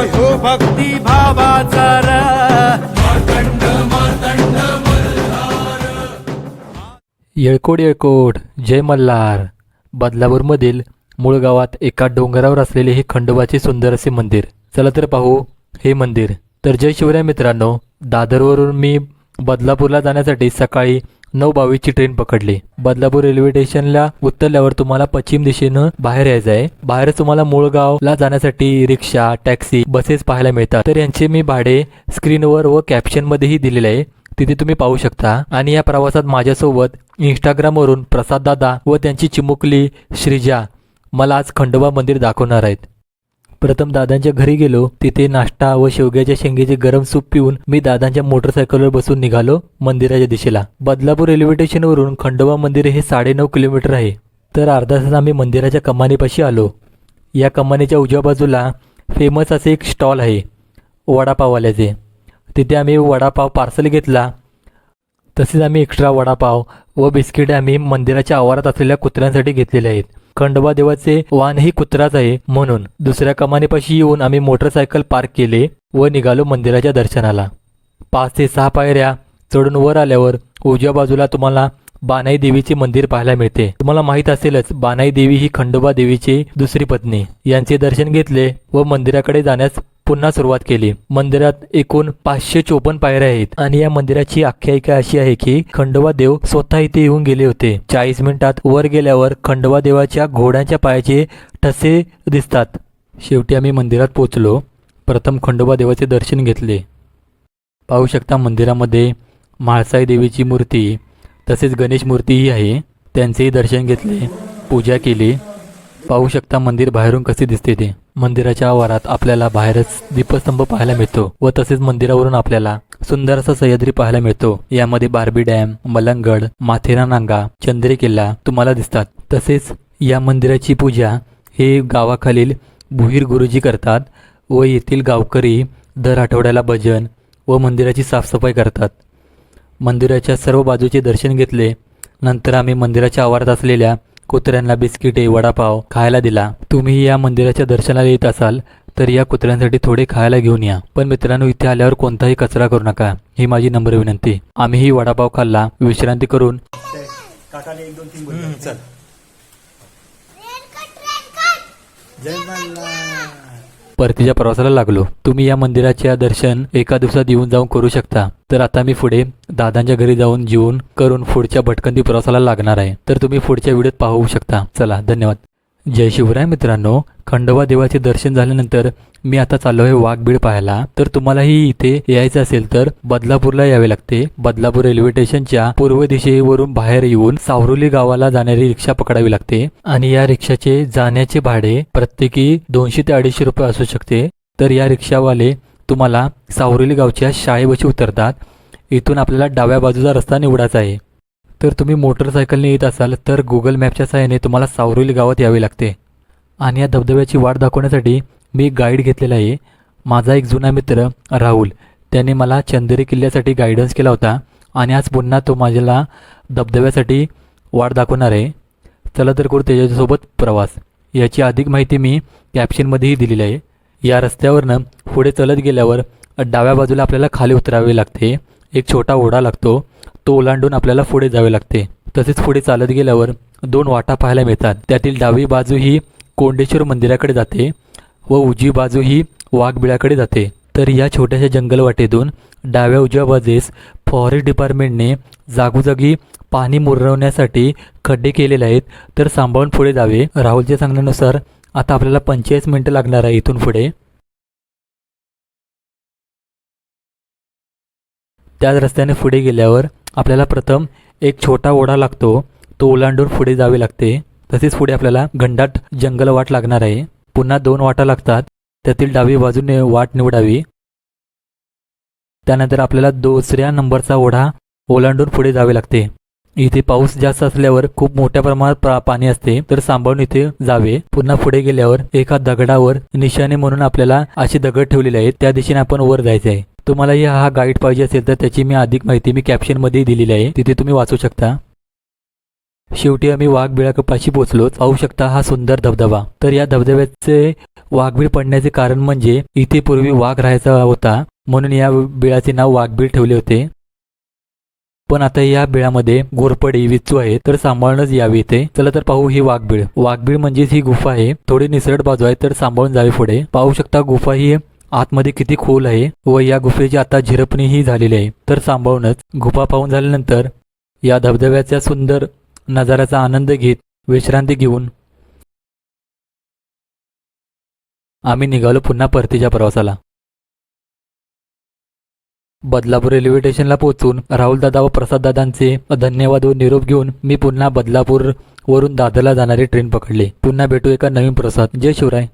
ह्यो भक्ती भावाचा येळकोट येळकोट जय मल्हार. बदलापूरमधील मूळ गावात एका डोंगरावर असलेले हे खंडोबाचे सुंदर असे मंदिर. चला तर पाहू हे मंदिर. तर जय शिवराय मित्रांनो दादरवरून मी बदलापूरला जाण्यासाठी सकाळी नऊ बावीसची ट्रेन पकडली. बदलापूर रेल्वे स्टेशनला उतरल्यावर तुम्हाला पश्चिम दिशेनं बाहेर यायचं आहे. बाहेर तुम्हाला मुळगावला जाण्यासाठी रिक्षा टॅक्सी बसेस पाहायला मिळतात. तर यांचे मी भाडे स्क्रीनवर व कॅप्शनमध्येही दिलेले आहे. तिथे तुम्ही पाहू शकता. आणि या प्रवासात माझ्यासोबत इंस्टाग्रामवरून प्रसाद दादा व त्यांची चिमुकली श्रीजा मला आज खंडोबा मंदिर दाखवणार आहेत. प्रथम दादांच्या घरी गेलो. तिथे नाश्ता व शेवग्याच्या शेंगेचे गरम सूप पिऊन मी दादांच्या मोटरसायकलवर बसून निघालो मंदिराच्या दिशेला. बदलापूर रेल्वे स्टेशनवरून खंडोबा मंदिर हे साडेनऊ किलोमीटर आहे. तर अर्धा तास आम्ही मंदिराच्या कमानीपाशी आलो. या कमानीच्या उजव्या बाजूला फेमस असे एक स्टॉल आहे वडापाववाल्याचे. तिथे आम्ही वडापाव पार्सल घेतला. तसेच आम्ही एक्स्ट्रा वडापाव व बिस्किटे आम्ही मंदिराच्या आवारात असलेल्या कुत्र्यांसाठी घेतलेले आहेत. खंडोबा देवाचे वाहन ही कुत्राच आहे म्हणून दुसऱ्या कमानीपाशी येऊन आम्ही मोटरसायकल पार्क केले व निघालो मंदिराच्या दर्शनाला. पाच ते सहा पायऱ्या चढून वर आल्यावर उजव्या बाजूला तुम्हाला बानाई देवीचे मंदिर पाहायला मिळते. तुम्हाला माहीत असेलच बानाई देवी ही खंडोबा देवीची दुसरी पत्नी. यांचे दर्शन घेतले व मंदिराकडे जाण्यास पुन्हा सुरुवात केली. मंदिरात एकूण पाचशे चोपन्न पायऱ्या आहेत. आणि या मंदिराची आख्यायिका अशी आहे की खंडोबा देव स्वतः इथे येऊन गेले होते. चाळीस मिनिटात वर गेल्यावर खंडोबा देवाच्या घोड्यांच्या पायाचे ठसे दिसतात. शेवटी आम्ही मंदिरात पोचलो प्रथम खंडोबा देवाचे दर्शन घेतले. पाहू शकता मंदिरामध्ये म्हाळसाई देवीची मूर्ती तसेच गणेश मूर्तीही आहे. त्यांचेही दर्शन घेतले. पूजा केली. पाहू शकता मंदिर बाहेरून कसे दिसते ते. मंदिराच्या आवारात आपल्याला बाहेरच दीपस्तंभ पाहायला मिळतो व तसेच मंदिरावरून आपल्याला सुंदर असा सह्याद्री पाहायला मिळतो. यामध्ये बार्बी डॅम मलंगड माथेरा नांगा चंद्रे किल्ला तुम्हाला दिसतात. तसेच या मंदिराची पूजा हे गावाखालील भुईर गुरुजी करतात व येथील गावकरी दर आठवड्याला भजन व मंदिराची साफसफाई करतात. मंदिराच्या सर्व बाजूचे दर्शन घेतले. नंतर आम्ही मंदिराच्या आवारात असलेल्या कुत्र्यांना बिस्किटे वडापाव खायला दिला. तुम्ही या मंदिराच्या दर्शनाला येत असाल तर या कुत्र्यांसाठी थोडे खायला घेऊन या. पण मित्रांनो इथे आल्यावर कोणताही कचरा करू नका. ही माझी नम्र विनंती. आम्हीही वडापाव खाल्ला विश्रांती करून. चल. जय मल्हार परतीच्या प्रवासाला लागलो. तुम्ही या मंदिराच्या दर्शन एका दिवसात येऊन जाऊन करू शकता. तर आता मी पुढे दादांच्या घरी जाऊन जीवन करून पुढच्या भटकंती प्रवासाला लागणार आहे. तर तुम्ही पुढच्या व्हिडिओत पाहू शकता. चला धन्यवाद. जय शिवराय मित्रांनो खंडोबा देवाचे दर्शन झाल्यानंतर मी आता चाललो आहे वाघबीड पाहायला. तर तुम्हालाही इथे यायचं असेल तर बदलापूरला यावे लागते. बदलापूर रेल्वे स्टेशनच्या पूर्व दिशेवरून बाहेर येऊन सावरुली गावाला जाणारी रिक्षा पकडावी लागते आणि या रिक्षाचे जाण्याचे भाडे प्रत्येकी दोनशे ते अडीचशे रुपये असू शकते. तर या रिक्षावाले तुम्हाला सावरुली गावच्या शाळेपाशी उतरतात. इथून आपल्याला डाव्या बाजूचा रस्ता निवडायचा आहे. तर तुम्ही मोटरसायकलने येत असाल तर गुगल मॅपच्या सहाय्याने तुम्हाला सावरुली गावात यावे लागते. आणि या धबधब्याची वाट दाखवण्यासाठी मी गाईड घेतलेला आहे. माझा एक जुना मित्र राहुल त्याने मला चंदेरी किल्ल्यासाठी गायडन्स केला होता आणि आज पुन्हा तो माझ्याला धबधब्यासाठी वाट दाखवणार आहे. चला तर करू त्याच्यासोबत प्रवास. याची अधिक माहिती मी कॅप्शनमध्येही दिलेली आहे. या रस्त्यावरनं पुढे चलत गेल्यावर डाव्या बाजूला आपल्याला खाली उतरावे लागते. एक छोटा ओढा लागतो. तो ओलांडून आपल्याला पुढे जावे लागते. तसेच पुढे चालत गेल्यावर दोन वाटा पाहायला मिळतात. त्यातील डावी बाजू ही कोंडेश्वर मंदिराकडे जाते व उजवी बाजू ही वाघबिळाकडे जाते. तर या छोट्याशा जंगलवाटेतून डाव्या उजव्या बाजूस फॉरेस्ट डिपार्टमेंटने जागोजागी पाणी मुरवण्यासाठी खड्डे केलेले आहेत. तर सांभाळून पुढे जावे. राहुलच्या सांगण्यानुसार आता आपल्याला पंचेचाळीस मिनटं लागणार आहे इथून पुढे. त्याच रस्त्याने पुढे गेल्यावर आपल्याला प्रथम एक छोटा ओढा लागतो. तो ओलांडून पुढे जावे लागते. तसेच पुढे आपल्याला घंडाट जंगल वाट लागणार आहे. पुन्हा दोन वाटा लागतात. त्यातील डावी बाजूने वाट निवडावी. त्यानंतर आपल्याला दुसऱ्या नंबरचा ओढा ओलांडून पुढे जावे लागते. इथे पाऊस जास्त असल्यावर खूप मोठ्या प्रमाणात पाणी असते. तर सांभाळून इथे जावे. पुन्हा पुढे गेल्यावर एका दगडावर निशाणे म्हणून आपल्याला असे दगड ठेवलेले आहेत. त्या दिशेने आपण वर जायचे आहे तुम्हालाही हा गाईड पाहिजे असेल तर त्याची मी अधिक माहिती मी कॅप्शनमध्ये दिलेली आहे. तिथे तुम्ही वाचू शकता. शेवटी आम्ही वाघ बिळापाशी पोहोचलो. पाहू शकता हा सुंदर धबधबा. तर या धबधब्याचे वाघबीळ पडण्याचे कारण म्हणजे इथे पूर्वी वाघ राहायचा होता. म्हणून या बिळाचे नाव वाघबीळ ठेवले होते. पण आता या बिळामध्ये गोरपडी विचू आहे तर सांभाळूनच यावे इथे. चला तर पाहू ही वाघबीळ. वाघबीळ म्हणजेच ही गुफा आहे. थोडी निसरड बाजू आहे तर सांभाळून जावे पुढे. पाहू शकता गुफा ही आतमध्ये किती खोल आहे व या गुफेची आता झिरपणीही झालेली आहे. तर सांभाळूनच गुफा पाहून झाल्यानंतर या धबधब्याच्या सुंदर नजाऱ्याचा आनंद घेत विश्रांती घेऊन आम्ही निघालो पुन्हा परतीच्या प्रवासाला. बदलापूर रेल्वे स्टेशनला पोहोचून राहुल दादा व प्रसाद दादांचे धन्यवाद व निरोप घेऊन मी पुन्हा बदलापूर वरून दादरला जाणारी ट्रेन पकडली. पुन्हा भेटू एका नवीन प्रसाद जय शिवराय.